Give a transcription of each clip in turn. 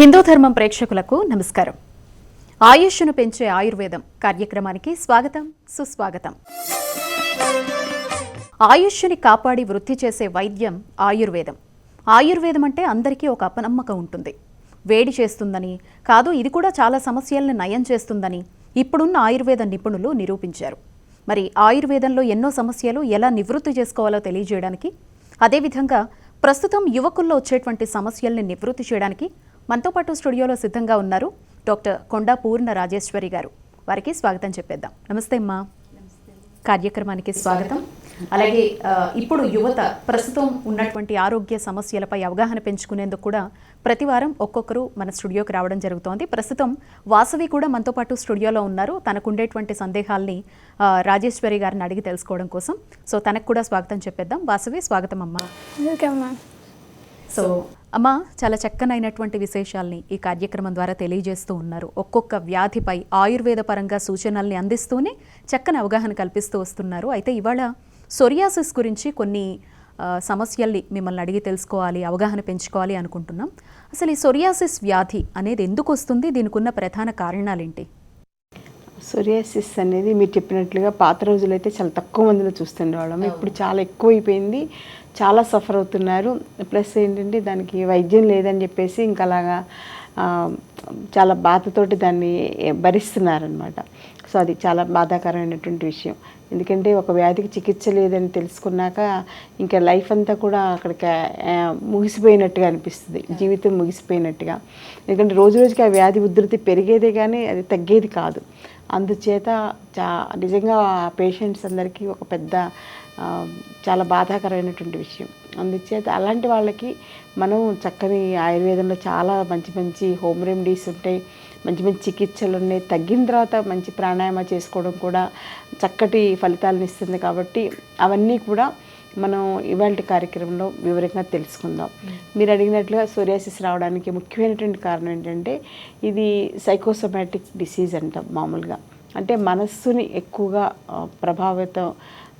హిందూ ధర్మం ప్రేక్షకులకు నమస్కారం. ఆయుష్ను పెంచే ఆయుర్వేదం కార్యక్రమానికి స్వాగతం సుస్వాగతం. ఆయుష్ని కాపాడి వృద్ధి చేసే వైద్యం ఆయుర్వేదం. ఆయుర్వేదం అంటే అందరికీ ఒక అపనమ్మకం ఉంటుంది. వేడి చేస్తుందని కాదు ఇది కూడా చాలా సమస్యల్ని నయం చేస్తుందని ఇప్పుడున్న ఆయుర్వేద నిపుణులు నిరూపించారు. మరి ఆయుర్వేదంలో ఎన్నో సమస్యలు ఎలా నివృత్తి చేసుకోవాలో తెలియజేయడానికి అదేవిధంగా ప్రస్తుతం యువకుల్లో వచ్చేటువంటి సమస్యల్ని నివృత్తి చేయడానికి మనతో పాటు స్టూడియోలో సిద్ధంగా ఉన్నారు డాక్టర్ కొండా పూర్ణ రాజేశ్వరి గారు. వారికి స్వాగతం చెప్పేద్దాం. నమస్తే అమ్మా. కార్యక్రమానికి స్వాగతం. అలాగే ఇప్పుడు యువత ప్రస్తుతం ఉన్నటువంటి ఆరోగ్య సమస్యలపై అవగాహన పెంచుకునేందుకు కూడా ప్రతి వారం ఒక్కొక్కరు మన స్టూడియోకి రావడం జరుగుతోంది. ప్రస్తుతం వాసవి కూడా మనతో పాటు స్టూడియోలో ఉన్నారు. తనకుండేటువంటి సందేహాల్ని రాజేశ్వరి గారిని అడిగి తెలుసుకోవడం కోసం. సో తనకు కూడా స్వాగతం చెప్పేద్దాం. వాసవి స్వాగతం అమ్మా. సో అమ్మ చాలా చక్కనైనటువంటి విశేషాల్ని ఈ కార్యక్రమం ద్వారా తెలియజేస్తూ ఉన్నారు. ఒక్కొక్క వ్యాధిపై ఆయుర్వేద పరంగా సూచనల్ని అందిస్తూనే చక్కని అవగాహన కల్పిస్తూ వస్తున్నారు. అయితే ఇవాళ సొరియాసిస్ గురించి కొన్ని సమస్యల్ని మిమ్మల్ని అడిగి తెలుసుకోవాలి అవగాహన పెంచుకోవాలి అనుకుంటున్నాం. అసలు ఈ సొరియాసిస్ వ్యాధి అనేది ఎందుకు వస్తుంది? దీనికి ఉన్న ప్రధాన కారణాలేంటి? సొరియాసిస్ అనేది మీరు చెప్పినట్లుగా పాత రోజులైతే చాలా తక్కువ మందిలో చూస్తుండేవాళ్ళం. ఇప్పుడు చాలా ఎక్కువైపోయింది. చాలా సఫర్ అవుతున్నారు. ప్లస్ ఏంటంటే దానికి వైద్యం లేదని చెప్పేసి ఇంకా అలాగా చాలా బాధతోటి దాన్ని భరిస్తున్నారనమాట సో అది చాలా బాధాకరమైనటువంటి విషయం. ఎందుకంటే ఒక వ్యాధికి చికిత్స లేదని తెలుసుకున్నాక ఇంకా లైఫ్ అంతా కూడా అక్కడికి ముగిసిపోయినట్టుగా అనిపిస్తుంది. జీవితం ముగిసిపోయినట్టుగా. ఎందుకంటే రోజు రోజుకి ఆ వ్యాధి ఉధృతి పెరిగేదే కానీ అది తగ్గేది కాదు. అందుచేత చా నిజంగా ఆ పేషెంట్స్ అందరికీ ఒక పెద్ద చాలా బాధాకరమైనటువంటి విషయం. అందుచేత అలాంటి వాళ్ళకి మనం చక్కని ఆయుర్వేదంలో చాలా మంచి మంచి హోమ్ రెమెడీస్ ఉంటాయి మంచి మంచి చికిత్సలు ఉన్నాయి. తగ్గిన తర్వాత మంచి ప్రాణాయామ చేసుకోవడం కూడా చక్కటి ఫలితాలను ఇస్తుంది కాబట్టి అవన్నీ కూడా మనం ఇవాళ కార్యక్రమంలో వివరంగా తెలుసుకుందాం. మీరు అడిగినట్లుగా సోరియాసిస్ రావడానికి ముఖ్యమైనటువంటి కారణం ఏంటంటే ఇది సైకోసోమాటిక్ డిసీజ్ అంటాం మామూలుగా. అంటే మనస్సుని ఎక్కువగా ప్రభావితం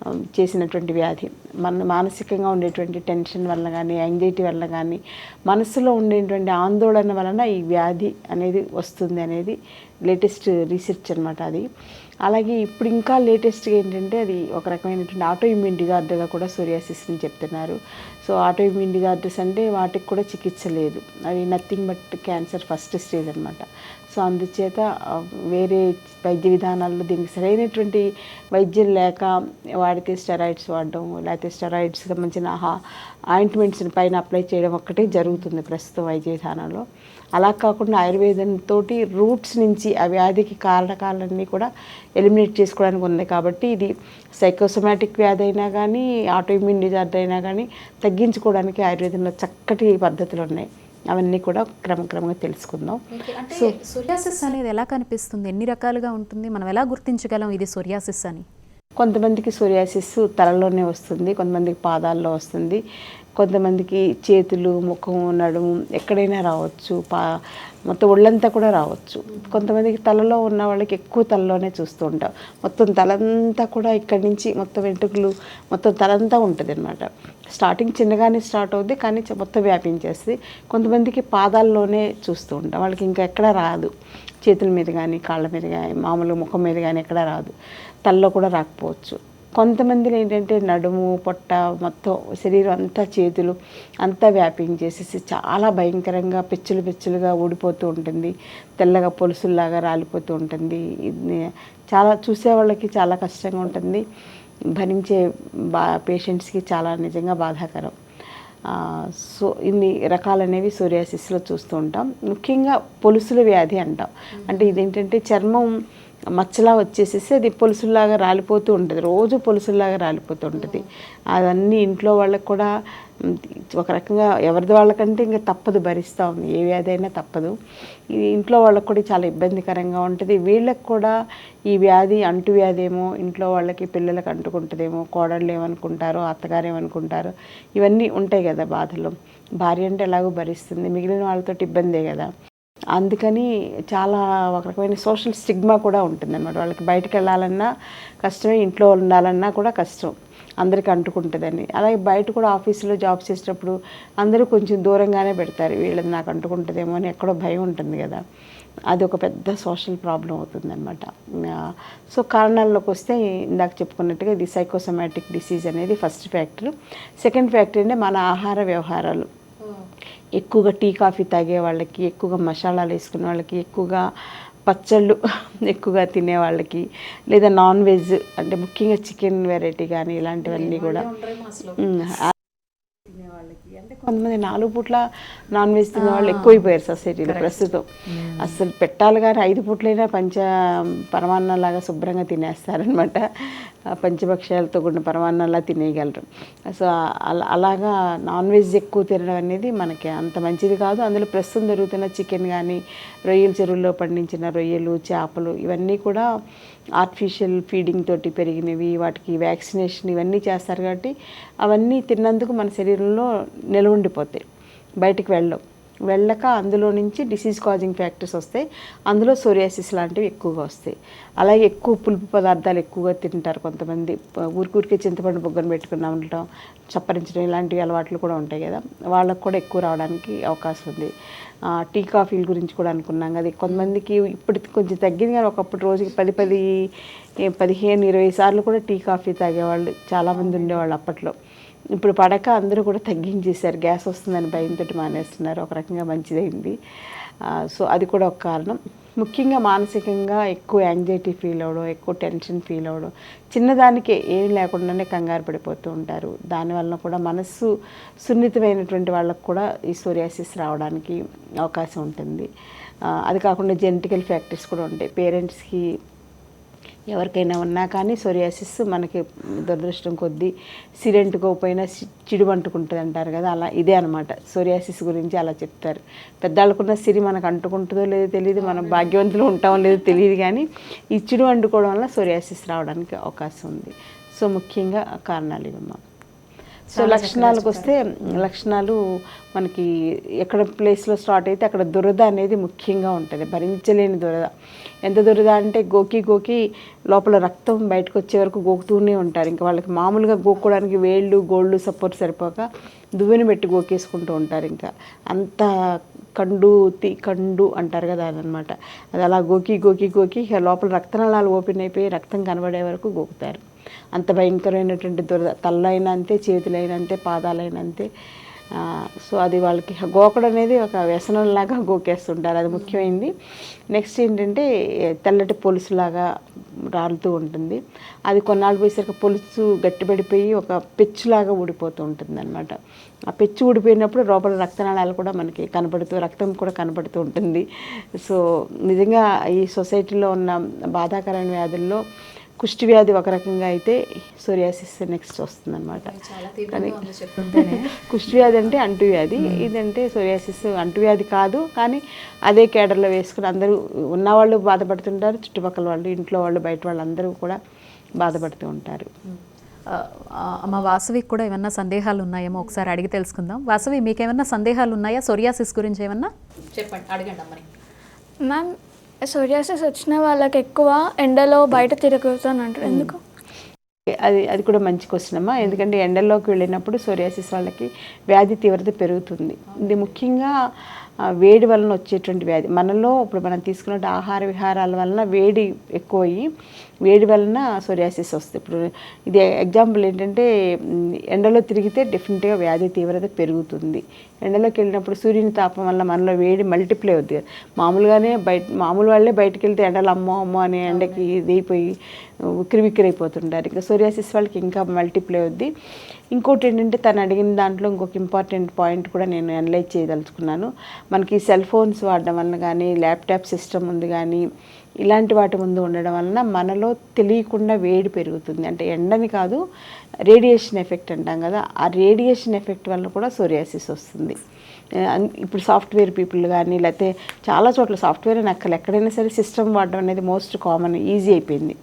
చేసినటువంటి వ్యాధి. మన మానసికంగా ఉండేటువంటి టెన్షన్ వల్ల కానీ యాంగ్జైటీ వల్ల కానీ మనసులో ఉండేటువంటి ఆందోళన వలన ఈ వ్యాధి అనేది వస్తుంది అనేది లేటెస్ట్ రీసెర్చ్ అనమాట అది. అలాగే ఇప్పుడు ఇంకా లేటెస్ట్గా ఏంటంటే అది ఒక రకమైనటువంటి ఆటో ఇమ్యూన్ డిజార్డర్గా కూడా సోరియాసిస్ని చెప్తున్నారు. సో ఆటో ఇమ్యూన్ డిజార్డర్స్ అంటే వాటికి కూడా చికిత్స లేదు. అవి nothing but cancer first stage అనమాట సో అందుచేత వేరే వైద్య విధానాల్లో దీనికి సరైనటువంటి వైద్యం లేక వాడితే స్టెరాయిడ్స్ వాడడం లేకపోతే స్టెరాయిడ్స్ సంబంధించిన ఆయింట్మెంట్స్ని పైన అప్లై చేయడం ఒక్కటే జరుగుతుంది ప్రస్తుతం వైద్య విధానంలో. అలా కాకుండా ఆయుర్వేదంతో రూట్స్ నుంచి ఆ వ్యాధికి కారణకాలన్నీ కూడా ఎలిమినేట్ చేసుకోవడానికి ఉంది కాబట్టి ఇది సైకోసోమాటిక్ వ్యాధి అయినా కానీ ఆటోఇమ్యూన్ డిజార్డర్ అయినా కానీ తగ్గించుకోవడానికి ఆయుర్వేదంలో చక్కటి పద్ధతులు ఉన్నాయి. అవన్నీ కూడా క్రమక్రమంగా తెలుసుకుందాం. అంటే సొరియాసిస్ అనేది ఎలా కనిపిస్తుంది? ఎన్ని రకాలుగా ఉంటుంది? మనం ఎలా గుర్తించగలం ఇది సొరియాసిస్ అని? కొంతమందికి సోరియాసిస్ తలలోనే వస్తుంది కొంతమందికి పాదాల్లో వస్తుంది. కొంతమందికి చేతులు ముఖం నడుము ఎక్కడైనా రావచ్చు. పా మొత్తం ఒళ్ళంతా కూడా రావచ్చు. కొంతమందికి తలలో ఉన్న వాళ్ళకి ఎక్కువ తలలోనే చూస్తూ ఉంటాం. మొత్తం తలంతా కూడా ఇక్కడి నుంచి మొత్తం వెంట్రుకలు మొత్తం తలంతా ఉంటుంది అనమాట స్టార్టింగ్ చిన్నగానే స్టార్ట్ అవుద్ది కానీ మొత్తం వ్యాపించేస్తుంది. కొంతమందికి పాదాల్లోనే చూస్తూ ఉంటాం. వాళ్ళకి ఇంకా ఎక్కడ రాదు. చేతుల మీద కానీ కాళ్ళ మీద కానీ మామూలు ముఖం మీద కానీ ఎక్కడ రాదు. తలలో కూడా రాకపోవచ్చు. కొంతమందిని ఏంటంటే నడుము పొట్ట మొత్తం శరీరం అంతా చేతులు అంతా వ్యాపించేసేసి చాలా భయంకరంగా పెచ్చులు పెచ్చులుగా ఊడిపోతూ ఉంటుంది. తెల్లగా పొలుసుల్లాగా రాలిపోతూ ఉంటుంది. ఇది చాలా చూసే వాళ్ళకి చాలా కష్టంగా ఉంటుంది. భరించే బా పేషెంట్స్కి చాలా నిజంగా బాధాకరం. సో ఇన్ని రకాలనేవి సూర్యాసిస్లో చూస్తూ ఉంటాం. ముఖ్యంగా పొలుసుల వ్యాధి అంటాం. అంటే ఇదేంటంటే చర్మం మచ్చలా వచ్చేసేసి అది పొలుసుల్లాగా రాలిపోతూ ఉంటుంది. రోజు పొలుసుల్లాగా రాలిపోతూ ఉంటుంది అవన్నీ ఇంట్లో వాళ్ళకి కూడా ఒక రకంగా ఎవరిది వాళ్ళకంటే ఇంకా తప్పదు భరిస్తూ ఉంది. ఏ వ్యాధి అయినా తప్పదు. ఇది ఇంట్లో వాళ్ళకి కూడా చాలా ఇబ్బందికరంగా ఉంటుంది. వీళ్ళకి కూడా ఈ వ్యాధి అంటు వ్యాధి ఏమో ఇంట్లో వాళ్ళకి పిల్లలకు అంటుకుంటుందేమో కోడళ్ళు ఏమనుకుంటారో అత్తగారు ఏమనుకుంటారో ఇవన్నీ ఉంటాయి కదా బాధలు. భార్య అంటే ఎలాగో భరిస్తుంది. మిగిలిన వాళ్ళతో ఇబ్బందే కదా. అందుకని చాలా ఒక రకమైన సోషల్ స్టిగ్మా కూడా ఉంటుందన్నమాట. వాళ్ళకి బయటకు వెళ్ళాలన్నా కష్టమే ఇంట్లో ఉండాలన్నా కూడా కష్టం. అందరికీ అంటుకుంటుందని. అలాగే బయట కూడా ఆఫీసులో జాబ్ చేసేటప్పుడు అందరూ కొంచెం దూరంగానే పెడతారు. వీళ్ళది నాకు అంటుకుంటుందేమో అని ఎక్కడో భయం ఉంటుంది కదా. అది ఒక పెద్ద సోషల్ ప్రాబ్లం అవుతుందన్నమాట. సో కారణాల్లోకి వస్తే ఇందాక చెప్పుకున్నట్టుగా ఇది సైకోసమాటిక్ డిసీజ్ అనేది ఫస్ట్ ఫ్యాక్టర్ సెకండ్ ఫ్యాక్టర్ అంటే మన ఆహార వ్యవహారాలు. ఎక్కువగా టీ కాఫీ తాగే వాళ్ళకి ఎక్కువగా మసాలాలు వేసుకునే వాళ్ళకి ఎక్కువగా పచ్చళ్ళు ఎక్కువగా తినే వాళ్ళకి లేదా నాన్ వెజ్ అంటే ముఖ్యంగా చికెన్ వెరైటీ కానీ ఇలాంటివన్నీ కూడా ఉమ్, ఆ- తినే వాళ్ళకి అంటే కొంతమంది నాలుగు పూట్ల నాన్ వెజ్ తినే వాళ్ళు ఎక్కువైపోయారు సొసైటీలో ప్రస్తుతం. అసలు పెట్టాలి కానీ ఐదు పూట్లైనా పంచ పరమాన్నంలాగా శుభ్రంగా తినేస్తారనమాట పంచభక్ష్యాలతో కూడిన పరమాన్నంలా తినేయగలరు. సో అలా అలాగా నాన్ వెజ్ ఎక్కువ తినడం అనేది మనకి అంత మంచిది కాదు. అందులో ప్రస్తుతం దొరుకుతున్న చికెన్ కానీ రొయ్యల చెరువుల్లో పండించిన రొయ్యలు చేపలు ఇవన్నీ కూడా ఆర్టిఫిషియల్ ఫీడింగ్ తోటి పెరిగినవి వాటికి వ్యాక్సినేషన్ ఇవన్నీ చేస్తారు కాబట్టి అవన్నీ తిన్నందుకు మన శరీరంలో నిలవండిపోతాయి బయటికి వెళ్ళవు. వెళ్ళక అందులో నుంచి డిసీజ్ కాజింగ్ ఫ్యాక్టర్స్ వస్తాయి. అందులో సోరియాసిస్ లాంటివి ఎక్కువగా వస్తాయి. అలాగే ఎక్కువ పులుపు పదార్థాలు ఎక్కువగా తింటారు కొంతమంది. ప- ఊరికూరికే చింతపండు బొగ్గను పెట్టుకుని ఉండటం చప్పరించడం ఇలాంటివి అలవాట్లు కూడా ఉంటాయి కదా. వాళ్ళకు కూడా ఎక్కువ రావడానికి అవకాశం ఉంది. టీ కాఫీల గురించి కూడా అనుకున్నాం కదా. కొంతమందికి ఇప్పటికి కొంచెం తగ్గింది కానీ ఒకప్పుడు రోజుకి పది పది పదిహేను ఇరవై సార్లు కూడా టీ కాఫీ తాగేవాళ్ళు చాలామంది ఉండేవాళ్ళు అప్పట్లో. ఇప్పుడు పడక అందరూ కూడా తగ్గించేశారు. గ్యాస్ వస్తుందని భయంతో మానేస్తున్నారు. ఒక రకంగా మంచిదైంది. సో అది కూడా ఒక కారణం. ముఖ్యంగా మానసికంగా ఎక్కువ యాంగ్జైటీ ఫీల్ అవ్వడం ఎక్కువ టెన్షన్ ఫీల్ అవ్వడం చిన్నదానికే ఏం లేకుండానే కంగారు పడిపోతూ ఉంటారు. దానివల్ల కూడా మనస్సు సున్నితమైనటువంటి వాళ్ళకు కూడా ఈ సోరియాసిస్ రావడానికి అవకాశం ఉంటుంది. అది కాకుండా జెనెటికల్ ఫ్యాక్టర్స్ కూడా ఉంటాయి. పేరెంట్స్కి ఎవరికైనా ఉన్నా కానీ సోరియాసిస్ మనకి దురదృష్టం కొద్దీ సిరెంటుకోపోయినా చిడు అంటుకుంటుంది అంటారు కదా అలా ఇదే అనమాట సోరియాసిస్ గురించి అలా చెప్తారు. పెద్దవాళ్ళకున్న సిరి మనకు అంటుకుంటుందో లేదో తెలియదు మనం భాగ్యవంతులు ఉంటామో లేదో తెలియదు కానీ ఈ చిడు అంటుకోవడం వల్ల సోరియాసిస్ రావడానికి అవకాశం ఉంది. సో ముఖ్యంగా కారణాలు ఇవమ్మా సో లక్షణాలకు వస్తే లక్షణాలు మనకి ఎక్కడ ప్లేస్లో స్టార్ట్ అయితే అక్కడ దురద అనేది ముఖ్యంగా ఉంటుంది. భరించలేని దురద. ఎంత దురద అంటే గోకి గోకి లోపల రక్తం బయటకు వచ్చే వరకు గోకుతూనే ఉంటారు. ఇంకా వాళ్ళకి మామూలుగా గోక్కోవడానికి వేళ్ళు గోళ్ళు సపోర్ట్ సరిపోక దువ్వెని పెట్టి గోకేసుకుంటూ ఉంటారు ఇంకా. అంత కండు తి కండు అంటారు కదా అదనమాట. అది అలా గోకి గోకి గోకి లోపల రక్తనాళాలు ఓపెన్ అయిపోయి రక్తం కనబడే వరకు గోకుతారు. అంత భయంకరమైనటువంటి దురద తలైనా అంతే చేతులైనా అంతే పాదాలైనా అంతే. సో అది వాళ్ళకి గోకడం అనేది ఒక వ్యసనంలాగా గోకేస్తుంటారు అది ముఖ్యమైనది నెక్స్ట్ ఏంటంటే తెల్లటి పొలుసులాగా రాలుతూ ఉంటుంది. అది కొన్నాళ్ళు పోయేసరికి పొలుసు గట్టిపడిపోయి ఒక పెచ్చులాగా ఊడిపోతూ ఉంటుంది అనమాట ఆ పెచ్చు ఊడిపోయినప్పుడు లోపల రక్తనాళాలు కూడా మనకి కనపడుతూ రక్తం కూడా కనపడుతూ ఉంటుంది. సో నిజంగా ఈ సొసైటీలో ఉన్న బాధాకరమైన వ్యాధుల్లో కుష్టి వ్యాధి ఒక రకంగా అయితే సోరియాసిస్ నెక్స్ట్ వస్తుందన్నమాట. కానీ కుష్టి వ్యాధి అంటే అంటువ్యాధి. ఇదంటే సోరియాసిస్ అంటువ్యాధి కాదు. కానీ అదే కేడర్లో వేసుకుని అందరూ ఉన్నవాళ్ళు బాధపడుతుంటారు. చుట్టుపక్కల వాళ్ళు ఇంట్లో వాళ్ళు బయట వాళ్ళు అందరూ కూడా బాధపడుతూ ఉంటారు. అమ్మ వాసవికి కూడా ఏమన్నా సందేహాలు ఉన్నాయేమో ఒకసారి అడిగి తెలుసుకుందాం. వాసవి మీకేమన్నా సందేహాలు ఉన్నాయా? సోరియాసిస్ గురించి ఏమన్నా? చెప్పండి అడగండి అమ్మని. మ్యామ్ సోరియాసిస్ వచ్చిన వాళ్ళకి ఎక్కువ ఎండలో బయట తిరుగుతాను అంటారు ఎందుకు? అది అది కూడా మంచి క్వశ్చన్ అమ్మా. ఎందుకంటే ఎండల్లోకి వెళ్ళినప్పుడు సోరియాసిస్ వాళ్ళకి వ్యాధి తీవ్రత పెరుగుతుంది. ఇది ముఖ్యంగా వేడి వలన వచ్చేటువంటి వ్యాధి. మనలో ఇప్పుడు మనం తీసుకున్న ఆహార విహారాల వలన వేడి ఎక్కువ అయ్యి వేడి వలన సోరియాసిస్ వస్తుంది. ఇప్పుడు ఇది ఎగ్జాంపుల్ ఏంటంటే ఎండలో తిరిగితే డెఫినెట్గా వ్యాధి తీవ్రత పెరుగుతుంది. ఎండలోకి వెళ్ళినప్పుడు సూర్యుని తాపం వల్ల మనలో వేడి మల్టిప్లై అవుతుంది కదా. మామూలుగానే బయట మామూలు వాళ్ళే బయటకు వెళ్తే ఎండలు అమ్మో అమ్మో అనే ఎండకి ఇది అయిపోయి ఉక్కిరి బిక్కిరి అయిపోతుంటారు ఇంకా సోరియాసిస్ వాళ్ళకి ఇంకా మల్టిప్లై అవుద్ది. ఇంకోటి ఏంటంటే తను అడిగిన దాంట్లో ఇంకొక ఇంపార్టెంట్ పాయింట్ కూడా నేను అనలైజ్ చేయదలుచుకున్నాను. మనకి సెల్ ఫోన్స్ వాడడం వలన కానీ ల్యాప్టాప్ సిస్టమ్ ఉంది కానీ ఇలాంటి వాటి ముందు ఉండడం వలన మనలో తెలియకుండా వేడి పెరుగుతుంది. అంటే ఎండని కాదు రేడియేషన్ ఎఫెక్ట్ అంటాం కదా ఆ రేడియేషన్ ఎఫెక్ట్ వల్ల కూడా సోరియాసిస్ వస్తుంది. అన్- ఇప్పుడు సాఫ్ట్వేర్ పీపుల్ కానీ లేకపోతే చాలా చోట్ల సాఫ్ట్వేర్ నక్కలు ఎక్కడైనా సరే సిస్టమ్ వాడడం అనేది మోస్ట్ కామన్ ఈజీ అయిపోయింది.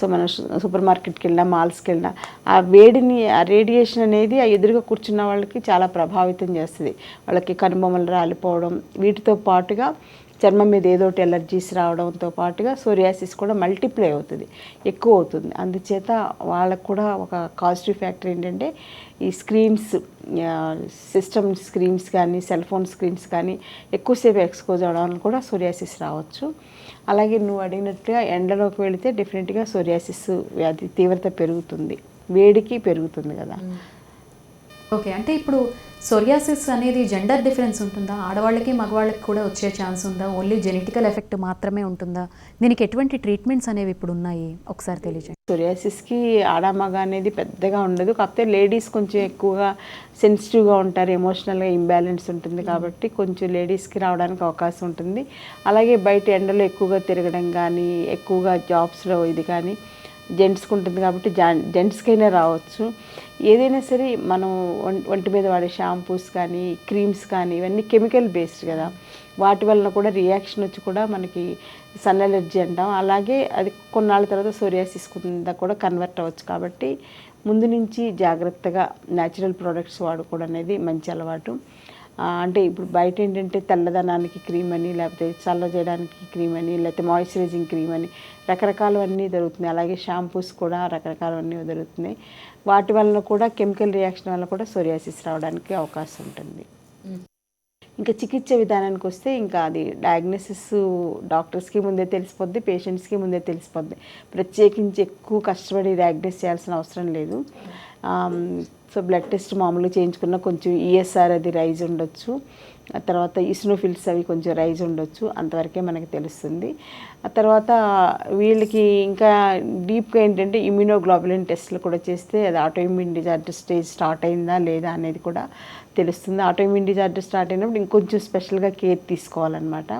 సో మనం సూపర్ మార్కెట్కి వెళ్ళినా మాల్స్కి వెళ్ళినా ఆ వేడిని ఆ రేడియేషన్ అనేది ఆ ఎదురుగా కూర్చున్న వాళ్ళకి చాలా ప్రభావితం చేస్తుంది. వాళ్ళకి కనుబొమ్మలు రాలిపోవడం వీటితో పాటుగా చర్మం మీద ఏదో ఒకటి ఎలర్జీస్ రావడంతో పాటుగా సోరియాసిస్ కూడా మల్టిప్లై అవుతుంది ఎక్కువ అవుతుంది. అందుచేత వాళ్ళకు కూడా ఒక కాజిటివ్ ఫ్యాక్టర్ ఏంటంటే ఈ స్క్రీన్స్ సిస్టమ్ స్క్రీన్స్ కానీ సెల్ ఫోన్ స్క్రీన్స్ కానీ ఎక్కువసేపు ఎక్స్పోజ్ అవడం వల్ల కూడా సోరియాసిస్ రావచ్చు. అలాగే నువ్వు అడిగినట్టుగా ఎండలోకి వెళితే డెఫినెట్గా సోరియాసిస్ వ్యాధి తీవ్రత పెరుగుతుంది వేడికి పెరుగుతుంది కదా. ఓకే అంటే ఇప్పుడు సోరియాసిస్ అనేది జెండర్ డిఫరెన్స్ ఉంటుందా? ఆడవాళ్ళకి మగవాళ్ళకి కూడా వచ్చే ఛాన్స్ ఉందా? ఓన్లీ జెనెటికల్ ఎఫెక్ట్ మాత్రమే ఉంటుందా? దీనికి ఎటువంటి ట్రీట్మెంట్స్ అనేవి ఇప్పుడు ఉన్నాయి? ఒకసారి తెలియజేయండి. సోరియాసిస్కి ఆడమగ అనేది పెద్దగా ఉండదు. కాకపోతే లేడీస్ కొంచెం ఎక్కువగా సెన్సిటివ్గా ఉంటారు. ఎమోషనల్గా ఇంబ్యాలెన్స్ ఉంటుంది కాబట్టి కొంచెం లేడీస్కి రావడానికి అవకాశం ఉంటుంది. అలాగే బయట ఎండలో ఎక్కువగా తిరగడం కానీ ఎక్కువగా జాబ్స్లో ఇది కానీ జెంట్స్కి ఉంటుంది కాబట్టి జా జెంట్స్కైనా రావచ్చు. ఏదైనా సరే మనం ఒంటి మీద వాడే షాంపూస్ కానీ క్రీమ్స్ కానీ ఇవన్నీ కెమికల్ బేస్డ్ కదా. వాటి వలన కూడా రియాక్షన్ వచ్చి కూడా మనకి సన్ ఎలర్జీ అంటాం. అలాగే అది కొన్నాళ్ళ తర్వాత సోరియాసిస్ కింద కూడా కన్వర్ట్ అవ్వచ్చు కాబట్టి ముందు నుంచి జాగ్రత్తగా న్యాచురల్ ప్రోడక్ట్స్ వాడుకోవడం అనేది మంచి అలవాటు. అంటే ఇప్పుడు బయట ఏంటంటే తెల్లదనానికి క్రీమ్ అని లేకపోతే చల్ల చేయడానికి క్రీమ్ అని లేకపోతే మాయిశ్చరైజింగ్ క్రీమ్ అని రకరకాలవన్నీ దొరుకుతున్నాయి. అలాగే షాంపూస్ కూడా రకరకాలవన్నీ దొరుకుతున్నాయి. వాటి వలన కూడా కెమికల్ రియాక్షన్ వల్ల కూడా సోరియాసిస్ రావడానికి అవకాశం ఉంటుంది. ఇంకా చికిత్స విధానానికి వస్తే ఇంకా అది డయాగ్నోసిస్ డాక్టర్స్కి ముందే తెలిసిపోద్ది పేషెంట్స్కి ముందే తెలిసిపోద్ది. ప్రత్యేకించి ఎక్కువ కష్టపడి డయాగ్నోస్ చేయాల్సిన అవసరం లేదు. సో బ్లడ్ టెస్ట్ మామూలుగా చేయించుకున్న కొంచెం ఈఎస్ఆర్ అది రైజ్ ఉండొచ్చు. ఆ తర్వాత ఇస్నోఫిల్స్ అవి కొంచెం రైజ్ ఉండొచ్చు. అంతవరకే మనకి తెలుస్తుంది. ఆ తర్వాత వీళ్ళకి ఇంకా డీప్గా ఏంటంటే ఇమ్యూనోగ్లోబులిన్ టెస్ట్లు కూడా చేస్తే అది ఆటోఇమ్యూన్ డిజార్డర్ స్టేజ్ స్టార్ట్ అయిందా లేదా అనేది కూడా తెలుస్తుంది. ఆటోఇమ్యూన్ డిజార్డర్ స్టార్ట్ అయినప్పుడు ఇంకొంచెం స్పెషల్గా కేర్ తీసుకోవాలన్నమాట.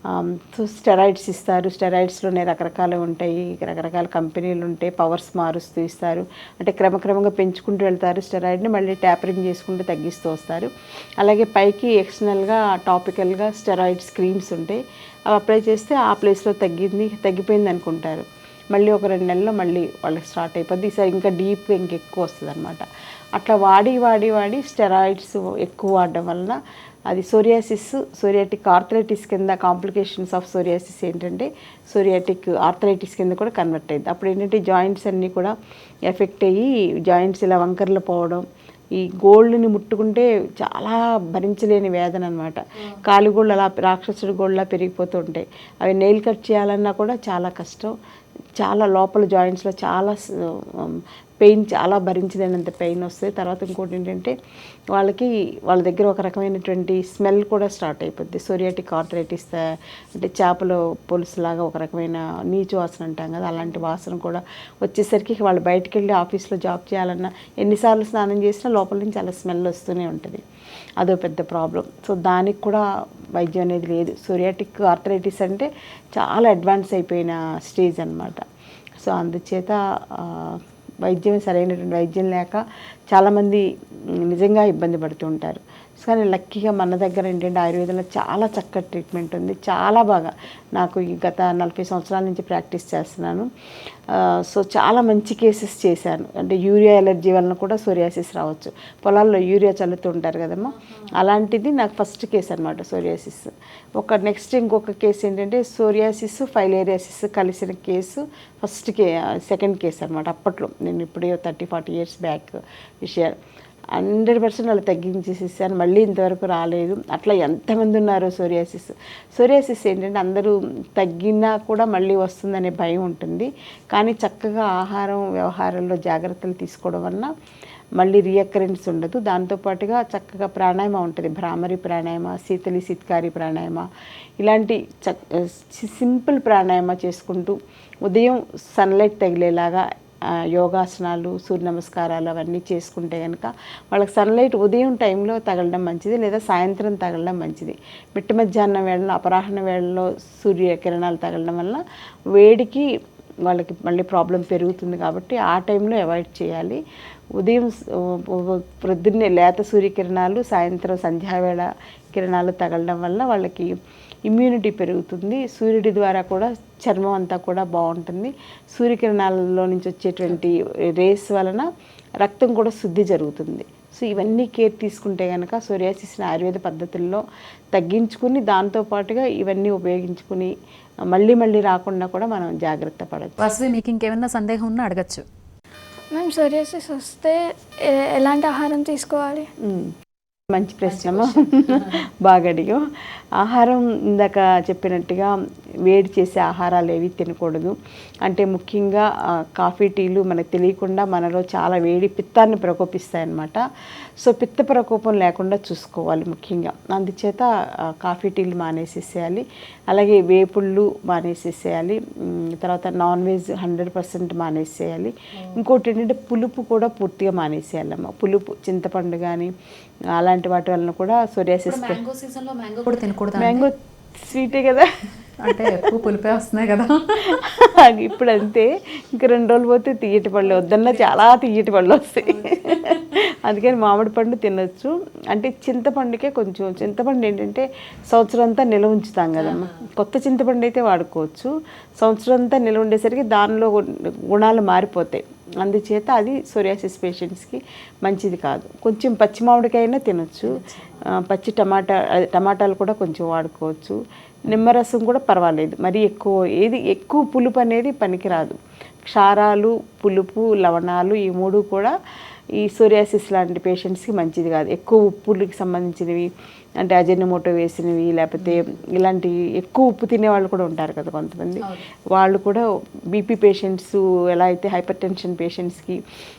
Um, స్టెరాయిడ్స్ ఇస్తారు. స్టెరాయిడ్స్లోనే రకరకాలు ఉంటాయి. రకరకాల కంపెనీలు ఉంటాయి. పవర్స్ మారుస్తూ ఇస్తారు. అంటే క్రమక్రమంగా పెంచుకుంటూ వెళ్తారు. స్టెరాయిడ్ని మళ్ళీ ట్యాపరింగ్ చేసుకుంటూ తగ్గిస్తూ వస్తారు. అలాగే పైకి ఎక్స్టర్నల్గా టాపికల్గా స్టెరాయిడ్స్ స్క్రీమ్స్ ఉంటాయి. అవి అప్లై చేస్తే ఆ ప్లేస్లో తగ్గింది తగ్గిపోయింది అనుకుంటారు. మళ్ళీ ఒక రెండు నెలల్లో మళ్ళీ వాళ్ళకి స్టార్ట్ అయిపోద్ది. ఈసారి ఇంకా డీప్గా ఇంకెక్కువ వస్తుంది అనమాట అట్లా వాడి వాడి వాడి స్టెరాయిడ్స్ ఎక్కువ వాడడం వలన అది సోరియాసిస్ సోరియాటిక్ ఆర్థరైటిస్ కింద కాంప్లికేషన్స్ ఆఫ్ సోరియాసిస్ ఏంటంటే సోరియాటిక్ ఆర్థరైటిస్ కింద కూడా కన్వర్ట్ అయింది అప్పుడు ఏంటంటే జాయింట్స్ అన్నీ కూడా ఎఫెక్ట్ అయ్యి జాయింట్స్ ఇలా వంకర్లు పోవడం ఈ గోల్డ్ని ముట్టుకుంటే చాలా భరించలేని వేదన అనమాట కాలిగోళ్ళు అలా రాక్షసుడి గోళ్ళలా పెరిగిపోతూ ఉంటాయి. అవి నెయిల్ కట్ చేయాలన్నా కూడా చాలా కష్టం. చాలా లోపల జాయింట్స్లో చాలా పెయిన్ చాలా భరించలేనంత పెయిన్ వస్తుంది తర్వాత ఇంకోటి ఏంటంటే వాళ్ళకి వాళ్ళ దగ్గర ఒక రకమైనటువంటి స్మెల్ కూడా స్టార్ట్ అయిపోద్ది. సోరియాటిక్ ఆర్థరైటిస్ అంటే చేపల పులుసులాగా ఒక రకమైన నీచు వాసన అంటాం కదా అలాంటి వాసన కూడా వచ్చేసరికి వాళ్ళు బయటకు వెళ్ళి ఆఫీస్లో జాబ్ చేయాలన్నా ఎన్నిసార్లు స్నానం చేసినా లోపల నుంచి అలా స్మెల్ వస్తూనే ఉంటుంది. అదో పెద్ద ప్రాబ్లం. సో దానికి కూడా వైద్యం అనేది లేదు. సోరియాటిక్ ఆర్థరైటిస్ అంటే చాలా అడ్వాన్స్ అయిపోయిన స్టేజ్ అన్నమాట. సో అందుచేత వైద్యం సరైనటువంటి వైద్యం లేక చాలామంది నిజంగా ఇబ్బంది పడుతూ ఉంటారు. కానీ లక్కీగా మన దగ్గర ఏంటంటే ఆయుర్వేదంలో చాలా చక్కటి ట్రీట్మెంట్ ఉంది. చాలా బాగా నాకు ఈ గత నలభై సంవత్సరాల నుంచి ప్రాక్టీస్ చేస్తున్నాను. సో చాలా మంచి కేసెస్ చేశాను. అంటే యూరియా ఎలర్జీ వలన కూడా సోరియాసిస్ రావచ్చు. పొలాల్లో యూరియా చల్లుతూ ఉంటారు కదమ్మా. అలాంటిది నాకు ఫస్ట్ కేసు అనమాట సోరియాసిస్. ఒక నెక్స్ట్ ఇంకొక కేసు ఏంటంటే సోరియాసిస్ ఫైలేరియాసిస్ కలిసిన కేసు ఫస్ట్ కే సెకండ్ కేసు అనమాట అప్పట్లో. నేను ఇప్పుడే థర్టీ ఫార్టీ ఇయర్స్ బ్యాక్ విషయాలు. హండ్రెడ్ పర్సెంట్ వాళ్ళు తగ్గించేసేసాను మళ్ళీ ఇంతవరకు రాలేదు. అట్లా ఎంతమంది ఉన్నారు సోరియాసిస్. సోరియాసిస్ ఏంటంటే అందరూ తగ్గినా కూడా మళ్ళీ వస్తుందనే భయం ఉంటుంది. కానీ చక్కగా ఆహారం వ్యవహారంలో జాగ్రత్తలు తీసుకోవడం వలన మళ్ళీ రియకరెన్స్ ఉండదు. దాంతోపాటుగా చక్కగా ప్రాణాయామ ఉంటుంది. భ్రామరి ప్రాణాయామ శీతలి సిత్కారి ప్రాణాయామ ఇలాంటి చక్ సింపుల్ ప్రాణాయామ చేసుకుంటూ ఉదయం సన్లైట్ తగిలేలాగా యోగాసనాలు సూర్య నమస్కారాలు అవన్నీ చేసుకుంటే కనుక వాళ్ళకి సన్లైట్ ఉదయం టైంలో తగలడం మంచిది లేదా సాయంత్రం తగలడం మంచిది. మిట్ట మధ్యాహ్నం వేళలో అపరాహ్న వేళలో సూర్యకిరణాలు తగలడం వల్ల వేడికి వాళ్ళకి మళ్ళీ ప్రాబ్లం పెరుగుతుంది కాబట్టి ఆ టైంలో అవాయిడ్ చేయాలి. ఉదయం పొద్దున్నే ప్రొద్దున్నే లేత సూర్యకిరణాలు సాయంత్రం సంధ్యావేళ కిరణాలు తగలడం వల్ల వాళ్ళకి ఇమ్యూనిటీ పెరుగుతుంది. సూర్యుడి ద్వారా కూడా చర్మం అంతా కూడా బాగుంటుంది. సూర్యకిరణాలలో నుంచి వచ్చేటువంటి రేస్ వలన రక్తం కూడా శుద్ధి జరుగుతుంది. సో ఇవన్నీ కేర్ తీసుకుంటే కనుక సోరియాసిస్ని ఆయుర్వేద పద్ధతుల్లో తగ్గించుకుని దాంతోపాటుగా ఇవన్నీ ఉపయోగించుకుని మళ్ళీ మళ్ళీ రాకుండా కూడా మనం జాగ్రత్త పడచ్చు. వాసవి మీకు ఇంకేమైనా సందేహం ఉన్నా అడగచ్చు. మేము సోరియాసిస్ వస్తే ఎలాంటి ఆహారం తీసుకోవాలి. మంచి ప్రశ్నమా బాగా అడిగావు. ఆహారం ఇందాక చెప్పినట్టుగా వేడి చేసే ఆహారాలు ఏవి తినకూడదు. అంటే ముఖ్యంగా కాఫీ టీలు మనకు తెలియకుండా మనలో చాలా వేడి పిత్తాన్ని ప్రకోపిస్తాయన్నమాట. సో పిత్త ప్రకోపం లేకుండా చూసుకోవాలి ముఖ్యంగా. అందుచేత కాఫీ టీలు మానేసేసేయాలి. అలాగే వేపుళ్ళు మానేసేసేయాలి. తర్వాత నాన్ వెజ్ హండ్రెడ్ పర్సెంట్ మానేసేయాలి. ఇంకోటి ఏంటంటే పులుపు కూడా పూర్తిగా మానేసేయాలమ్మ. పులుపు చింతపండు కానీ అలాంటి వాటి వలన కూడా సోరియాసిస్ మ్యాంగో సీజన్లో మ్యాంగో కూడా తినకూడదు మ్యాంగో స్వీటే కదా. అంటే ఎక్కువ పులిపే వస్తున్నాయి కదా. ఇప్పుడు అంతే. ఇంక రెండు రోజులు పోతే తీయటి పళ్ళు వద్దన్నా చాలా తీయటి పళ్ళు వస్తాయి. అందుకని మామిడి పండు తినొచ్చు. అంటే చింతపండుకే కొంచెం చింతపండు ఏంటంటే సంవత్సరం అంతా నిల్వ ఉంచుతాం కదమ్మా. కొత్త చింతపండు అయితే వాడుకోవచ్చు. సంవత్సరం అంతా నిల్వ ఉండేసరికి దానిలో గుణాలు మారిపోతాయి. అందుచేత అది సోరియాసిస్ పేషెంట్స్కి మంచిది కాదు. కొంచెం పచ్చి మామిడికాయైనా తినొచ్చు. పచ్చి టమాటా టమాటాలు కూడా కొంచెం వాడుకోవచ్చు. నిమ్మరసం కూడా పర్వాలేదు. మరి ఎక్కువ ఏది ఎక్కువ పులుపు అనేది పనికిరాదు. క్షారాలు పులుపు లవణాలు ఈ మూడు కూడా ఈ సోరియాసిస్ లాంటి పేషెంట్స్కి మంచిది కాదు. ఎక్కువ ఉప్పులకి సంబంధించినవి అంటే అజీర్ణమోటో వేసినవి లేకపోతే ఇలాంటి ఎక్కువ ఉప్పు తినే వాళ్ళు కూడా ఉంటారు కదా కొంతమంది. వాళ్ళు కూడా బీపీ పేషెంట్స్ ఎలా అయితే హైపర్ టెన్షన్ పేషెంట్స్కి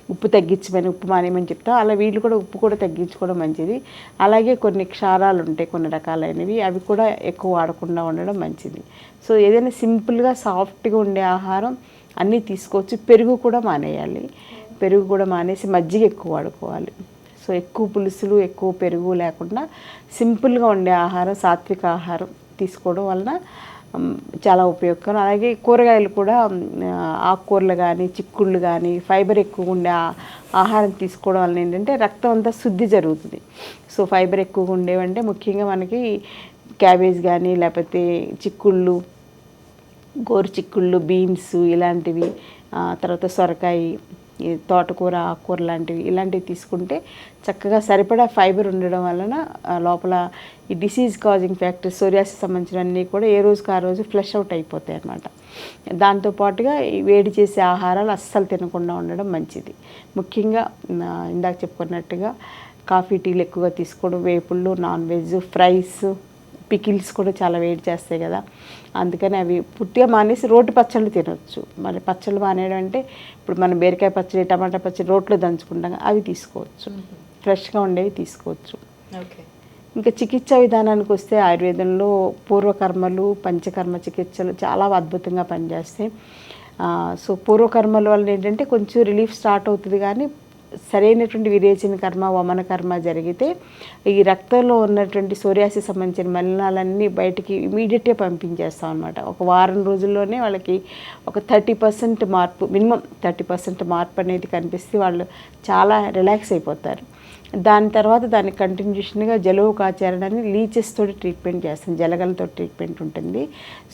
ఉప్పు తగ్గించమని ఉప్పు మానేయమని చెప్తాం అలా వీళ్ళు కూడా ఉప్పు కూడా తగ్గించుకోవడం మంచిది. అలాగే కొన్ని క్షారాలు ఉంటాయి కొన్ని రకాలైనవి అవి కూడా ఎక్కువ వాడకుండా ఉండడం మంచిది. సో ఏదైనా సింపుల్గా సాఫ్ట్గా ఉండే ఆహారం అన్నీ తీసుకోవచ్చు. పెరుగు కూడా మానేయాలి. పెరుగు కూడా మానేసి మజ్జిగ ఎక్కువ వాడుకోవాలి. సో ఎక్కువ పులుసులు ఎక్కువ పెరుగు లేకుండా సింపుల్గా ఉండే ఆహారం సాత్విక ఆహారం తీసుకోవడం వలన చాలా ఉపయోగకరం. అలాగే కూరగాయలు కూడా ఆకుకూరలు కానీ చిక్కుళ్ళు కానీ ఫైబర్ ఎక్కువ ఉండే ఆహారం తీసుకోవడం వలన ఏంటంటే రక్తం అంతా శుద్ధి జరుగుతుంది. సో ఫైబర్ ఎక్కువగా ఉండేవంటే ముఖ్యంగా మనకి క్యాబేజ్ కానీ లేకపోతే చిక్కుళ్ళు గోరు చిక్కుళ్ళు బీన్స్ ఇలాంటివి తర్వాత సొరకాయ తోటకూర ఆకుకూర లాంటివి ఇలాంటివి తీసుకుంటే చక్కగా సరిపడా ఫైబర్ ఉండడం వలన లోపల ఈ డిసీజ్ కాజింగ్ ఫ్యాక్టర్స్ సోరియాసిస్ సంబంధించినవన్నీ కూడా ఏ రోజుకి ఆ రోజు ఫ్లష్ అవుట్ అయిపోతాయి అన్నమాట. దాంతోపాటుగా వేడి చేసే ఆహారాలు అస్సలు తినకుండా ఉండడం మంచిది. ముఖ్యంగా ఇందాక చెప్పుకున్నట్టుగా కాఫీ టీలు ఎక్కువగా తీసుకోవడం వేపుళ్ళు నాన్ వెజ్ ఫ్రైస్ పికిల్స్ కూడా చాలా వేడి చేస్తాయి కదా. అందుకని అవి పూర్తిగా మానేసి రోటి పచ్చళ్ళు తినొచ్చు. మరి పచ్చళ్ళు మానేయడం అంటే ఇప్పుడు మనం బీరకాయ పచ్చడి టమాటా పచ్చడి రోట్లో దంచుకుంటాం అవి తీసుకోవచ్చు. ఫ్రెష్గా ఉండేవి తీసుకోవచ్చు. ఓకే. ఇంకా చికిత్సా విధానానికి వస్తే ఆయుర్వేదంలో పూర్వకర్మలు పంచకర్మ చికిత్సలు చాలా అద్భుతంగా పనిచేస్తాయి. సో పూర్వకర్మల వల్ల ఏంటంటే కొంచెం రిలీఫ్ స్టార్ట్ అవుతుంది కానీ సరైనటువంటి విరేచన కర్మ వమన కర్మ జరిగితే ఈ రక్తంలో ఉన్నటువంటి సోరియాసిస్ సంబంధించిన మలినాలన్నీ బయటికి ఇమీడియట్గా పంపించేస్తాం అనమాట ఒక వారం రోజుల్లోనే వాళ్ళకి ఒక థర్టీ పర్సెంట్ మార్పు మినిమం థర్టీ పర్సెంట్ మార్పు అనేది కనిపిస్తే వాళ్ళు చాలా రిలాక్స్ అయిపోతారు. దాని తర్వాత దాన్ని కంటిన్యూషన్గా జలుబు కాచారని లీచెస్తో ట్రీట్మెంట్ చేస్తాం జలగలతో ట్రీట్మెంట్ ఉంటుంది.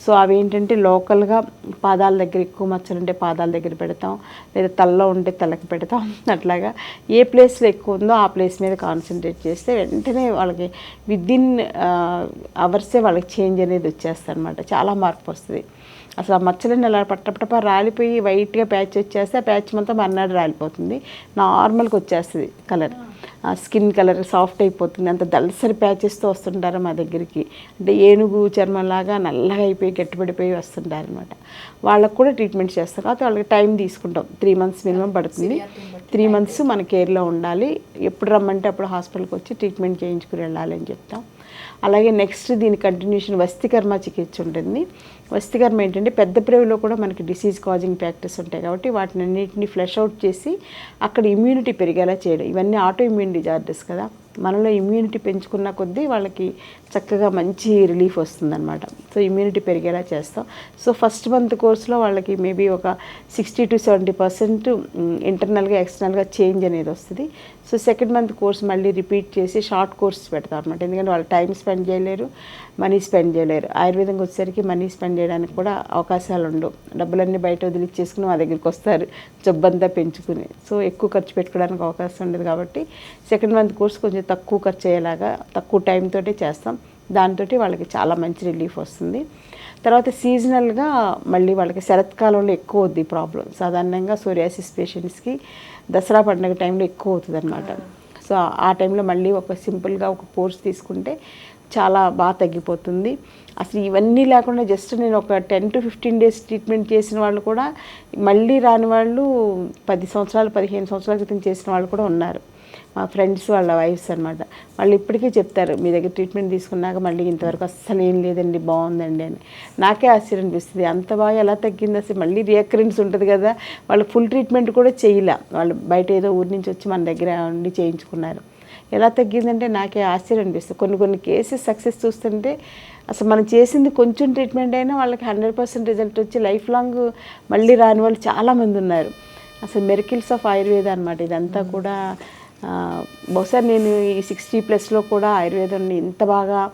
సో అవి ఏంటంటే లోకల్గా పాదాల దగ్గర ఎక్కువ మచ్చలు ఉంటే పాదాల దగ్గర పెడతాం లేదా తలలో ఉంటే తలకు పెడతాం. అట్లాగా ఏ ప్లేస్లో ఎక్కువ ఉందో ఆ ప్లేస్ మీద కాన్సన్ట్రేట్ చేస్తే వెంటనే వాళ్ళకి విదిన్ అవర్సే వాళ్ళకి చేంజ్ అనేది వచ్చేస్తుంది అనమాట చాలా మార్పు వస్తుంది. అసలు ఆ మచ్చలన్నీ అలా పట్టపటప రాలిపోయి వైట్గా ప్యాచ్ వచ్చేస్తే ఆ ప్యాచ్ మొత్తం మర్నాడు రాలిపోతుంది. నార్మల్గా వచ్చేస్తుంది కలర్. ఆ స్కిన్ కలర్ సాఫ్ట్ అయిపోతుంది. అంత దళసరి ప్యాచెస్తో వస్తుంటారు మా దగ్గరికి. అంటే ఏనుగు చర్మంలాగా నల్లగా అయిపోయి గట్టిపడిపోయి వస్తుంటారు అనమాట వాళ్ళకు కూడా ట్రీట్మెంట్ చేస్తాం కాబట్టి వాళ్ళకి టైం తీసుకుంటాం. త్రీ మంత్స్ మినిమం పడుతుంది. త్రీ మంత్స్ మన కేర్లో ఉండాలి. ఎప్పుడు రమ్మంటే అప్పుడు హాస్పిటల్కి వచ్చి ట్రీట్మెంట్ చేయించుకుని వెళ్ళాలి అని చెప్తాం. అలాగే నెక్స్ట్ దీని కంటిన్యూషన్ వస్తికర్మ చికిత్స ఉంటుంది. వస్తికర్మ ఏంటంటే పెద్ద ప్రేవులో కూడా మనకి డిసీజ్ కాజింగ్ ఫ్యాక్టర్స్ ఉంటాయి కాబట్టి వాటిని అన్నింటినీ ఫ్లష్ అవుట్ చేసి అక్కడ ఇమ్యూనిటీ పెరిగేలా చేయడం. ఇవన్నీ ఆటో ఇమ్యూన్ డిజార్డర్స్ కదా. మనలో ఇమ్యూనిటీ పెంచుకున్న కొద్దీ వాళ్ళకి చక్కగా మంచి రిలీఫ్ వస్తుందన్నమాట. సో ఇమ్యూనిటీ పెరిగేలా చేస్తాం. సో ఫస్ట్ మంత్ కోర్స్లో వాళ్ళకి మేబీ ఒక సిక్స్టీ టు సెవెంటీ పర్సెంట్ ఇంటర్నల్గా ఎక్స్టర్నల్గా చేంజ్ అనేది వస్తుంది. సో సెకండ్ మంత్ కోర్స్ మళ్ళీ రిపీట్ చేసి షార్ట్ కోర్స్ పెడతాం అనమాట ఎందుకంటే వాళ్ళు టైం స్పెండ్ చేయలేరు మనీ స్పెండ్ చేయలేరు. ఆయుర్వేదంకి వచ్చేసరికి మనీ స్పెండ్ చేయడానికి కూడా అవకాశాలు ఉండవు. డబ్బులన్నీ బయట వదిలిచ్చేసుకుని మా దగ్గరికి వస్తారు జబ్బంతా పెంచుకుని. సో ఎక్కువ ఖర్చు పెట్టుకోవడానికి అవకాశం ఉండదు కాబట్టి సెకండ్ మంత్ కోర్స్ కొంచెం తక్కువ ఖర్చు అయ్యేలాగా తక్కువ టైం చేస్తాం. దాంతో వాళ్ళకి చాలా మంచి రిలీఫ్ వస్తుంది. తర్వాత సీజనల్గా మళ్ళీ వాళ్ళకి శరత్కాలంలో ఎక్కువ అవుద్ది ప్రాబ్లం సాధారణంగా సోరియాసిస్ పేషెంట్స్కి దసరా పండుగ టైంలో ఎక్కువ అవుతుంది అనమాట సో ఆ టైంలో మళ్ళీ ఒక సింపుల్గా ఒక కోర్స్ తీసుకుంటే చాలా బాగా తగ్గిపోతుంది. అసలు ఇవన్నీ లేకుండా జస్ట్ నేను ఒక ten to fifteen days treatment చేసిన వాళ్ళు కూడా మళ్ళీ రాని వాళ్ళు పది సంవత్సరాలు పదిహేను సంవత్సరాల క్రితం చేసిన వాళ్ళు కూడా ఉన్నారు. మా ఫ్రెండ్స్ వాళ్ళ వైఫ్స్ అనమాట వాళ్ళు ఇప్పటికీ చెప్తారు మీ దగ్గర ట్రీట్మెంట్ తీసుకున్నాక మళ్ళీ ఇంతవరకు అస్సలు ఏం లేదండి బాగుందండి అని. నాకే ఆశ్చర్యం అనిపిస్తుంది. అంత బాగా ఎలా తగ్గింది అసలు? మళ్ళీ రియాకరెన్స్ ఉంటుంది కదా. వాళ్ళు ఫుల్ ట్రీట్మెంట్ కూడా చేయలే. వాళ్ళు బయట ఏదో ఊరి నుంచి వచ్చి మన దగ్గర ఉండి చేయించుకున్నారు. ఎలా తగ్గిందంటే నాకే ఆశ్చర్యం అనిపిస్తుంది. కొన్ని కొన్ని కేసెస్ సక్సెస్ చూస్తుంటే అసలు మనం చేసింది కొంచెం ట్రీట్మెంట్ అయినా వాళ్ళకి హండ్రెడ్ పర్సెంట్ రిజల్ట్ వచ్చి లైఫ్ లాంగ్ మళ్ళీ రాని వాళ్ళు చాలామంది ఉన్నారు. అసలు మెరికిల్స్ ఆఫ్ ఆయుర్వేద అనమాట ఇదంతా కూడా బహుశా నేను ఈ సిక్స్టీ ప్లస్లో కూడా ఆయుర్వేదాన్ని ఇంత బాగా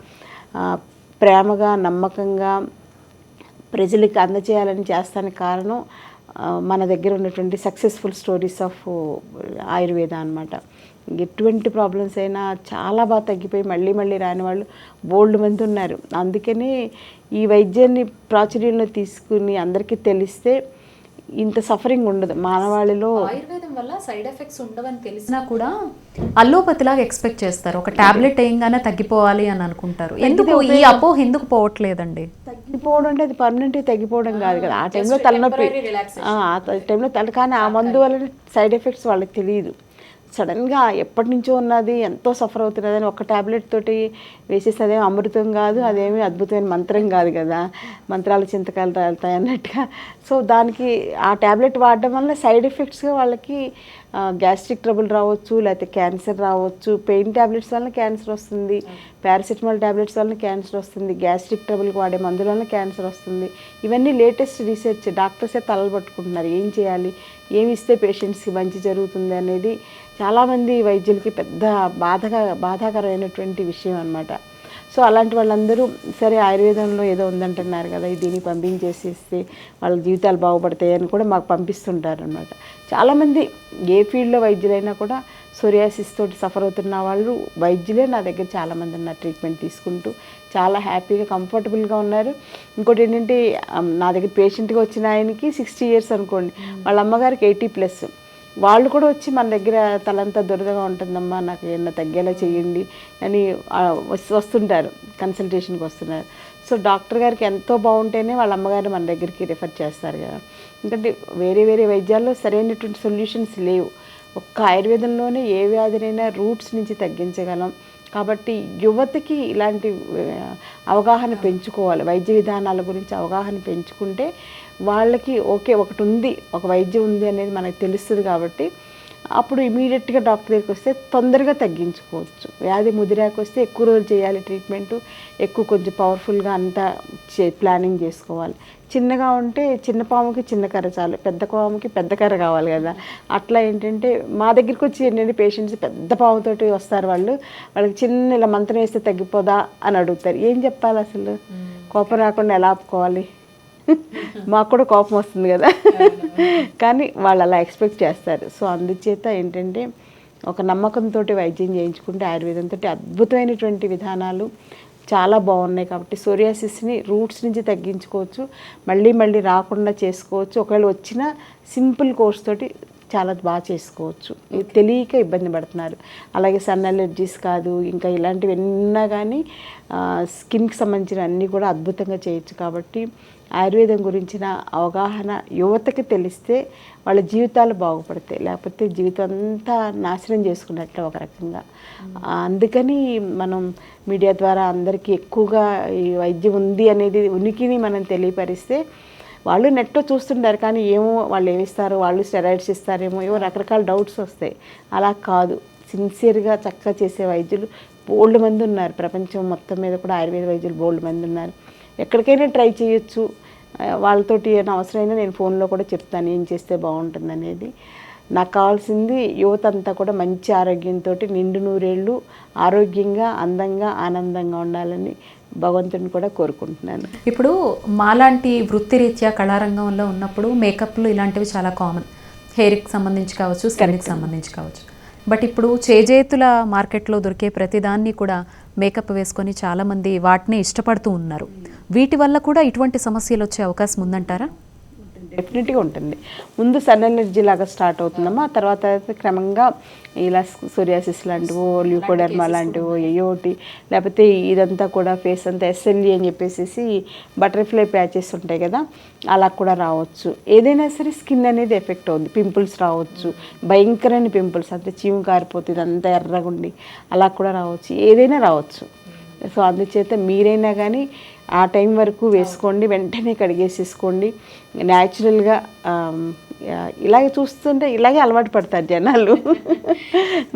ప్రేమగా నమ్మకంగా ప్రజలకి అందచేయాలని చేస్తానికి కారణం మన దగ్గర ఉన్నటువంటి సక్సెస్ఫుల్ స్టోరీస్ ఆఫ్ ఆయుర్వేద అనమాట ఎటువంటి ప్రాబ్లమ్స్ అయినా చాలా బాగా తగ్గిపోయి మళ్ళీ మళ్ళీ రాని వాళ్ళు బోల్డ్ మంది ఉన్నారు. అందుకని ఈ వైద్యాన్ని ప్రాచుర్యంలో తీసుకుని అందరికీ తెలిస్తే ఇంత సఫరింగ్ ఉండదు. మానవాళిలో ఆయుర్వేదం వల్ల సైడ్ ఎఫెక్ట్స్ ఉండవని తెలిసినా కూడా అల్లోపతిలాగా ఎక్స్పెక్ట్ చేస్తారు. ఒక టాబ్లెట్ వేయంగానే తగ్గిపోవాలి అని అనుకుంటారు. ఎందుకు ఈ అపోహ ఎందుకు పోవట్లేదండి? తగ్గిపోవడం అంటే అది పర్మనెంట్ తగ్గిపోవడం కాదు కదా. ఆ టైంలో తలనొప్పి. ఆ ఆ టైంలో తల కానీ ఆ మందు వల్ల సైడ్ ఎఫెక్ట్స్ వాళ్ళకి తెలియదు. సడన్గా ఎప్పటి నుంచో ఉన్నది ఎంతో సఫర్ అవుతున్నది అని ఒక టాబ్లెట్ తోటి వేసేస్తే అదేమి అమృతం కాదు అదేమి అద్భుతమైన మంత్రం కాదు కదా. మంత్రాలు చింతకాలు తాగుతాయి అన్నట్టుగా. సో దానికి ఆ టాబ్లెట్ వాడడం వల్ల సైడ్ ఎఫెక్ట్స్గా వాళ్ళకి గ్యాస్ట్రిక్ ట్రబుల్ రావచ్చు లేకపోతే క్యాన్సర్ రావచ్చు. పెయిన్ టాబ్లెట్స్ వల్ల క్యాన్సర్ వస్తుంది. పారాసిటమాల్ ట్యాబ్లెట్స్ వల్ల క్యాన్సర్ వస్తుంది. గ్యాస్ట్రిక్ ట్రబుల్కి వాడే మందుల వల్ల క్యాన్సర్ వస్తుంది. ఇవన్నీ లేటెస్ట్ రీసెర్చ్. డాక్టర్సే తలలు పట్టుకుంటున్నారు. ఏం చేయాలి? ఏమి ఇస్తే పేషెంట్స్కి మంచి జరుగుతుంది అనేది చాలామంది వైద్యులకి పెద్ద బాధగా బాధాకరమైనటువంటి విషయం అనమాట సో అలాంటి వాళ్ళందరూ సరే ఆయుర్వేదంలో ఏదో ఉందంటున్నారు కదా దీన్ని పంపించేసేస్తే వాళ్ళ జీవితాలు బాగుపడతాయి అని కూడా మాకు పంపిస్తుంటారు అనమాట చాలామంది ఏ ఫీల్డ్లో వైద్యులైనా కూడా సోరియాసిస్ తోటి సఫర్ అవుతున్న వాళ్ళు వైద్యులే నా దగ్గర చాలామంది ఉన్నారు ట్రీట్మెంట్ తీసుకుంటూ. చాలా హ్యాపీగా కంఫర్టబుల్గా ఉన్నారు. ఇంకోటి ఏంటంటే నా దగ్గర పేషెంట్గా వచ్చిన ఆయనకి సిక్స్టీ ఇయర్స్ అనుకోండి. వాళ్ళ అమ్మగారికి ఎయిటీ ప్లస్. వాళ్ళు కూడా వచ్చి మన దగ్గర తలంతా దురదగా ఉంటుందమ్మా నాకు ఏమన్నా తగ్గేలా చేయండి అని వస్తుంటారు కన్సల్టేషన్కి వస్తున్నారు. సో డాక్టర్ గారికి ఎంతో బాగుంటేనే వాళ్ళ అమ్మగారు మన దగ్గరికి రిఫర్ చేస్తారు కదా. ఎందుకంటే వేరే వేరే వైద్యాల్లో సరైనటువంటి సొల్యూషన్స్ లేవు. ఒక్క ఆయుర్వేదంలోనే ఏ వ్యాధినైనా రూట్స్ నుంచి తగ్గించగలం. కాబట్టి యువతకి ఇలాంటి అవగాహన పెంచుకోవాలి. వైద్య విధానాల గురించి అవగాహన పెంచుకుంటే వాళ్ళకి ఓకే ఒకటి ఉంది ఒక వైద్యం ఉంది అనేది మనకు తెలుస్తుంది కాబట్టి అప్పుడు ఇమీడియట్గా డాక్టర్ దగ్గరికి వస్తే తొందరగా తగ్గించుకోవచ్చు. వ్యాధి ముదిరాకు వస్తే ఎక్కువ రోజులు చేయాలి ట్రీట్మెంట్ ఎక్కువ కొంచెం పవర్ఫుల్గా అంతా చే ప్లానింగ్ చేసుకోవాలి. చిన్నగా ఉంటే చిన్న పాముకి చిన్న కర్ర చాలు పెద్ద పాముకి పెద్ద కర్ర కావాలి కదా. అట్లా ఏంటంటే మా దగ్గరికి వచ్చి ఏంటంటే పేషెంట్స్ పెద్ద పాముతోటి వస్తారు వాళ్ళు వాళ్ళకి చిన్న ఇలా మంత్రం వేస్తే తగ్గిపోదా అని అడుగుతారు. ఏం చెప్పాలి అసలు? కోపం రాకుండా ఎలా ఆపుకోవాలి? మాకు కూడా కోపం వస్తుంది కదా. కానీ వాళ్ళు అలా ఎక్స్పెక్ట్ చేస్తారు. సో అందుచేత ఏంటంటే ఒక నమ్మకంతో వైద్యం చేయించుకుంటే ఆయుర్వేదంతో అద్భుతమైనటువంటి విధానాలు చాలా బాగున్నాయి కాబట్టి సోరియాసిస్ని రూట్స్ నుంచి తగ్గించుకోవచ్చు. మళ్ళీ మళ్ళీ రాకుండా చేసుకోవచ్చు. ఒకవేళ వచ్చిన సింపుల్ కోర్స్ తోటి చాలా బాగా చేసుకోవచ్చు. తెలియక ఇబ్బంది పడుతున్నారు. అలాగే సన్ అలర్జీస్ కాదు ఇంకా ఇలాంటివి ఎన్నా కానీ స్కిన్కి సంబంధించిన అన్నీ కూడా అద్భుతంగా చేయొచ్చు కాబట్టి ఆయుర్వేదం గురించిన అవగాహన యువతకి తెలిస్తే వాళ్ళ జీవితాలు బాగుపడతాయి. లేకపోతే జీవితం అంతా నాశనం చేసుకున్నట్లే ఒక రకంగా. అందుకని మనం మీడియా ద్వారా అందరికీ ఎక్కువగా ఈ వైద్యం ఉంది అనేది ఉనికిని మనం తెలియపరిస్తే వాళ్ళు నెట్లో చూస్తుంటారు. కానీ ఏమో వాళ్ళు ఏమిస్తారు వాళ్ళు స్టెరాయిడ్స్ ఇస్తారేమో ఏమో రకరకాల డౌట్స్ వస్తాయి. అలా కాదు. సిన్సియర్గా చక్కగా చేసే వైద్యులు బోల్డ్ మంది ఉన్నారు. ప్రపంచం మొత్తం మీద కూడా ఆయుర్వేద వైద్యులు బోల్డ్ మంది ఉన్నారు. ఎక్కడికైనా ట్రై చేయొచ్చు. వాళ్ళతోటి ఏమైనా అవసరమైనా నేను ఫోన్లో కూడా చెప్తాను ఏం చేస్తే బాగుంటుంది అనేది నాకు కావాల్సింది యువత అంతా కూడా మంచి ఆరోగ్యంతో నిండు నూరేళ్ళు ఆరోగ్యంగా అందంగా ఆనందంగా ఉండాలని భగవంతుని కూడా కోరుకుంటున్నాను. ఇప్పుడు మాలాంటి వృత్తిరీత్యా కళారంగంలో ఉన్నప్పుడు మేకప్లు ఇలాంటివి చాలా కామన్. హెయిర్కి సంబంధించి కావచ్చు స్కిన్కి సంబంధించి కావచ్చు. బట్ ఇప్పుడు చేజేతుల మార్కెట్లో దొరికే ప్రతిదాన్ని కూడా మేకప్ వేసుకొని చాలామంది వాటిని ఇష్టపడుతూ ఉన్నారు. వీటి వల్ల కూడా ఇటువంటి సమస్యలు వచ్చే అవకాశం ఉందంటారా? డెఫినెట్గా ఉంటుంది. ముందు సన్ ఎనర్జీ లాగా స్టార్ట్ అవుతుందమ్మా. ఆ తర్వాత అయితే క్రమంగా ఇలా సోరియాసిస్ లాంటివో ల్యూకోడర్మా లాంటివో ఏయోటి లేకపోతే ఇదంతా కూడా ఫేస్ అంతా ఎస్ఎల్ఈ అని చెప్పేసి బటర్ఫ్లై ప్యాచెస్ ఉంటాయి కదా అలా కూడా రావచ్చు. ఏదైనా సరే స్కిన్ అనేది ఎఫెక్ట్ అవుతుంది పింపుల్స్ రావచ్చు. భయంకరమైన పింపుల్స్ అంటే చీము కారిపోతుంది అంతా ఎర్రగుండి అలా కూడా రావచ్చు. ఏదైనా రావచ్చు. సో అందుచేత మీరైనా కానీ ఆ టైం వరకు వేసుకోండి వెంటనే కడిగేసేసుకోండి. న్యాచురల్గా ఇలాగే చూస్తుంటే ఇలాగే అలవాటు పడతారు జనాలు.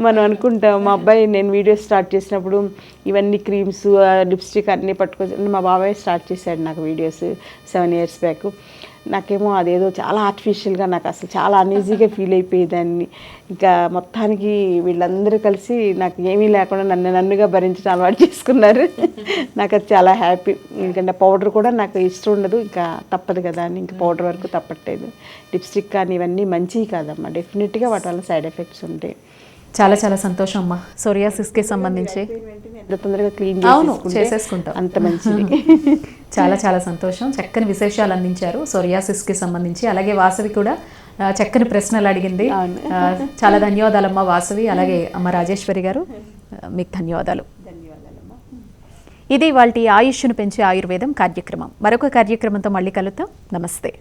మనం అనుకుంటాం మా అబ్బాయి నేను వీడియో స్టార్ట్ చేసినప్పుడు ఇవన్నీ క్రీమ్స్ లిప్స్టిక్ అన్నీ పట్టుకొని మా బాబాయ్ స్టార్ట్ చేశాడు నాకు వీడియోస్ సెవెన్ ఇయర్స్ బ్యాక్. నాకేమో అదేదో చాలా ఆర్టిఫిషియల్గా నాకు అసలు చాలా అన్ఈజీగా ఫీల్ అయిపోయేదాన్ని. ఇంకా మొత్తానికి వీళ్ళందరూ కలిసి నాకు ఏమీ లేకుండా నన్ను నన్నుగా భరించడం అలవాటు చేసుకున్నారు. నాకు అది చాలా హ్యాపీ ఎందుకంటే పౌడర్ కూడా నాకు ఇష్టం ఉండదు. ఇంకా తప్పదు కదా అని ఇంకా పౌడర్ వరకు తప్పట్లేదు. లిప్స్టిక్ కానీ ఇవన్నీ మంచివి కాదమ్మా. డెఫినెట్గా వాటి వల్ల సైడ్ ఎఫెక్ట్స్ ఉంటాయి. చాలా చాలా సంతోషం అమ్మా. సోరియాసిస్కి సంబంధించి. ఎంత తొందరగా క్లీన్ అవును, చేసుకుంటే చేసేసుకుంటాం. అంత మంచిది. చాలా చాలా సంతోషం. చక్కని విశేషాలు అందించారు సోరియాసిస్కి సంబంధించి. అలాగే వాసవి కూడా చక్కని ప్రశ్నలు అడిగింది. చాలా ధన్యవాదాలమ్మా వాసవి. అలాగే అమ్మ రాజేశ్వరి గారు మీకు ధన్యవాదాలు. ఇది వాళ్ళ ఆయుష్ను పెంచే ఆయుర్వేదం కార్యక్రమం. మరొక కార్యక్రమంతో మళ్ళీ కలుద్దాం. నమస్తే.